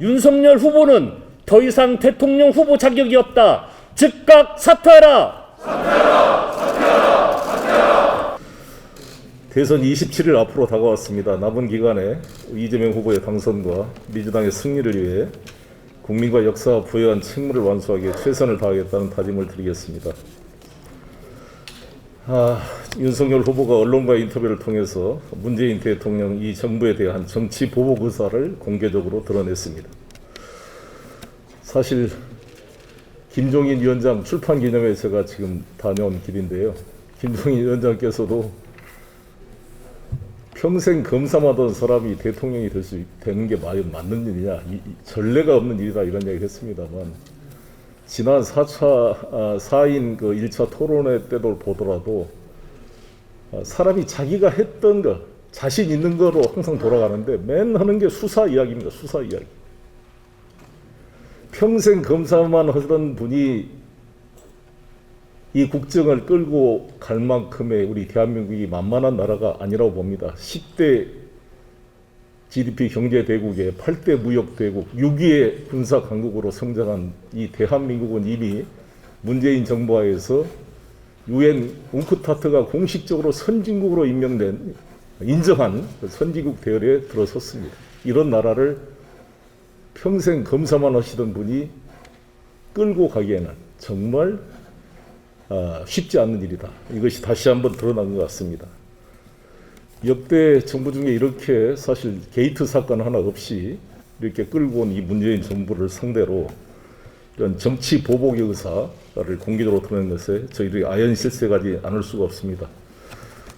윤석열 후보는 더 이상 대통령 후보 자격이 없다. 즉각 사퇴하라. 대선 27일 앞으로 다가왔습니다. 남은 기간에 이재명 후보의 당선과 민주당의 승리를 위해 국민과 역사와 부여한 책무를 완수하기에 최선을 다하겠다는 다짐을 드리겠습니다. 아, 윤석열 후보가 언론과 인터뷰를 통해서 문재인 대통령 이 정부에 대한 정치 보복 의사를 공개적으로 드러냈습니다. 사실 김종인 위원장 출판 기념회에 제가 지금 다녀온 길인데요. 김종인 위원장께서도 평생 검사하던 사람이 대통령이 될 수 되는 게 과연 맞는 일이냐, 이, 이 전례가 없는 일이다 이런 이야기 했습니다만 지난 4차 아, 4인 그 1차 토론회 때도 보더라도 아, 사람이 자기가 했던 거 자신 있는 거로 항상 돌아가는데 맨 하는 게 수사 이야기입니다. 수사 이야기. 평생 검사만 하던 분이 이 국정을 끌고 갈 만큼의 우리 대한민국이 만만한 나라가 아니라고 봅니다. 10대 GDP 경제 대국에 8대 무역 대국, 6위의 군사 강국으로 성장한 이 대한민국은 이미 문재인 정부 하에서 유엔 웅크타트가 공식적으로 선진국으로 임명된 인정한 선진국 대열에 들어섰습니다. 이런 나라를 평생 검사만 하시던 분이 끌고 가기에는 정말 아, 쉽지 않는 일이다. 이것이 다시 한번 드러난 것 같습니다. 역대 정부 중에 이렇게 사실 게이트 사건 하나 없이 이렇게 끌고 온 이 문재인 정부를 상대로 이런 정치 보복의 의사 를 공개적으로 드러낸 것에 저희들이 아연 실세가지 않을 수가 없습니다.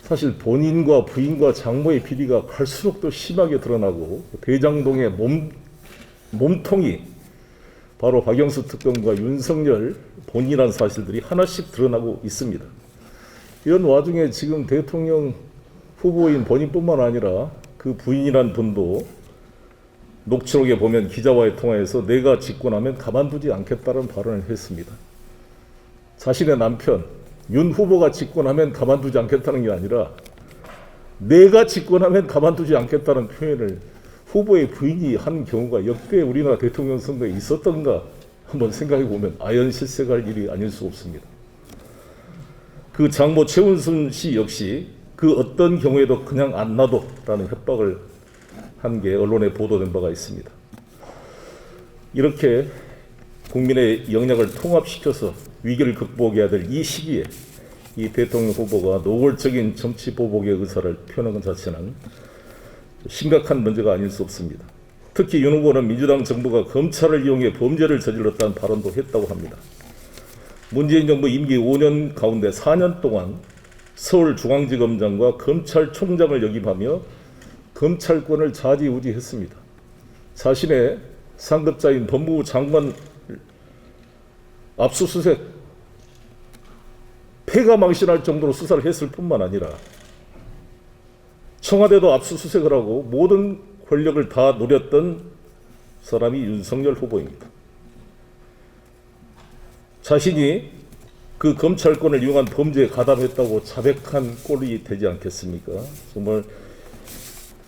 사실 본인과 부인과 장모의 비리가 갈수록 더 심하게 드러나고 대장동의 몸, 몸통이 바로 박영수 특검과 윤석열 본인이라는 사실들이 하나씩 드러나고 있습니다. 이런 와중에 지금 대통령 후보인 본인뿐만 아니라 그 부인이란 분도 녹취록에 보면 기자와의 통화에서 내가 집권하면 가만두지 않겠다는 발언을 했습니다. 자신의 남편 윤 후보가 집권하면 가만두지 않겠다는 게 아니라 내가 집권하면 가만두지 않겠다는 표현을 후보의 부인이 한 경우가 역대 우리나라 대통령 선거에 있었던가 한번 생각해 보면 아연 실세갈 일이 아닐 수 없습니다. 그 장모 최은순 씨 역시 그 어떤 경우에도 그냥 안 놔둬라는 협박을 한 게 언론에 보도된 바가 있습니다. 이렇게 국민의 영역을 통합시켜서 위기를 극복해야 될 이 시기에 이 대통령 후보가 노골적인 정치 보복의 의사를 표현한 것 자체는 심각한 문제가 아닐 수 없습니다. 특히 윤 후보는 민주당 정부가 검찰을 이용해 범죄를 저질렀다는 발언도 했다고 합니다. 문재인 정부 임기 5년 가운데 4년 동안 서울중앙지검장과 검찰총장을 역임하며 검찰권을 좌지우지했습니다. 자신의 상급자인 법무부 장관 압수수색 폐가 망신할 정도로 수사를 했을 뿐만 아니라 청와대도 압수수색을 하고 모든 권력을 다 노렸던 사람이 윤석열 후보입니다. 자신이 그 검찰권을 이용한 범죄에 가담했다고 자백한 꼴이 되지 않겠습니까? 정말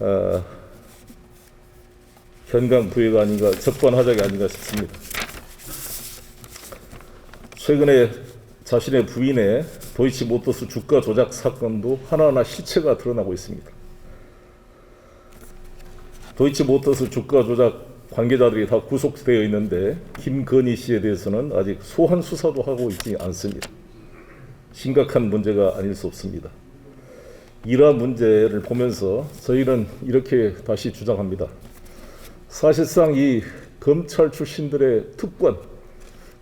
아, 현강 부회가 아닌가 적반하장이 아닌가 싶습니다. 최근에 자신의 부인의 도이치모터스 주가 조작 사건도 하나하나 실체가 드러나고 있습니다. 도이치모터스 주가 조작 관계자들이 다 구속되어 있는데 김건희 씨에 대해서는 아직 소환 수사도 하고 있지 않습니다. 심각한 문제가 아닐 수 없습니다. 이러한 문제를 보면서 저희는 이렇게 다시 주장합니다. 사실상 이 검찰 출신들의 특권,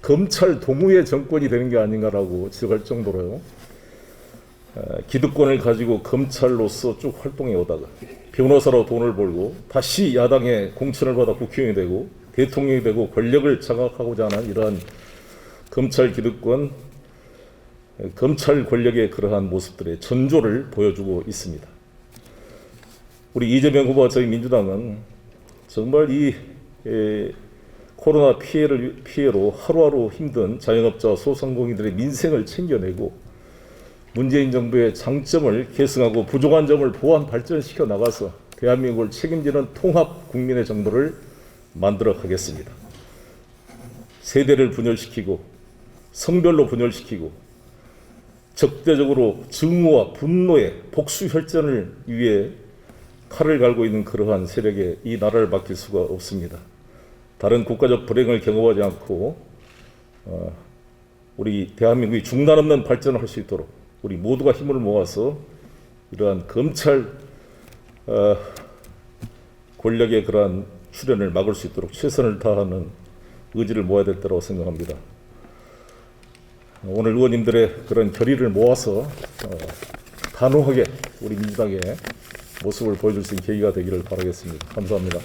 검찰 동우의 정권이 되는 게 아닌가라고 지적할 정도로요. 어, 기득권을 가지고 검찰로서 쭉 활동해 오다가 변호사로 돈을 벌고 다시 야당의 공천을 받아 국회의원이 되고 대통령이 되고 권력을 장악하고자 하는 이러한 검찰 기득권, 검찰 권력의 그러한 모습들의 전조를 보여주고 있습니다. 우리 이재명 후보와 저희 민주당은 정말 이 에, 코로나 피해를 피해로 하루하루 힘든 자영업자와 소상공인들의 민생을 챙겨내고 문재인 정부의 장점을 계승하고 부족한 점을 보완 발전시켜 나가서 대한민국을 책임지는 통합 국민의 정부를 만들어 가겠습니다. 세대를 분열시키고 성별로 분열시키고 적대적으로 증오와 분노의 복수 혈전을 위해 칼을 갈고 있는 그러한 세력에 이 나라를 맡길 수가 없습니다. 다른 국가적 불행을 경험하지 않고 어, 우리 대한민국이 중단 없는 발전을 할 수 있도록 우리 모두가 힘을 모아서 이러한 검찰 어, 권력의 그러한 출현을 막을 수 있도록 최선을 다하는 의지를 모아야 될 때라고 생각합니다. 오늘 의원님들의 그런 결의를 모아서 어, 단호하게 우리 민주당의 모습을 보여줄 수 있는 계기가 되기를 바라겠습니다. 감사합니다.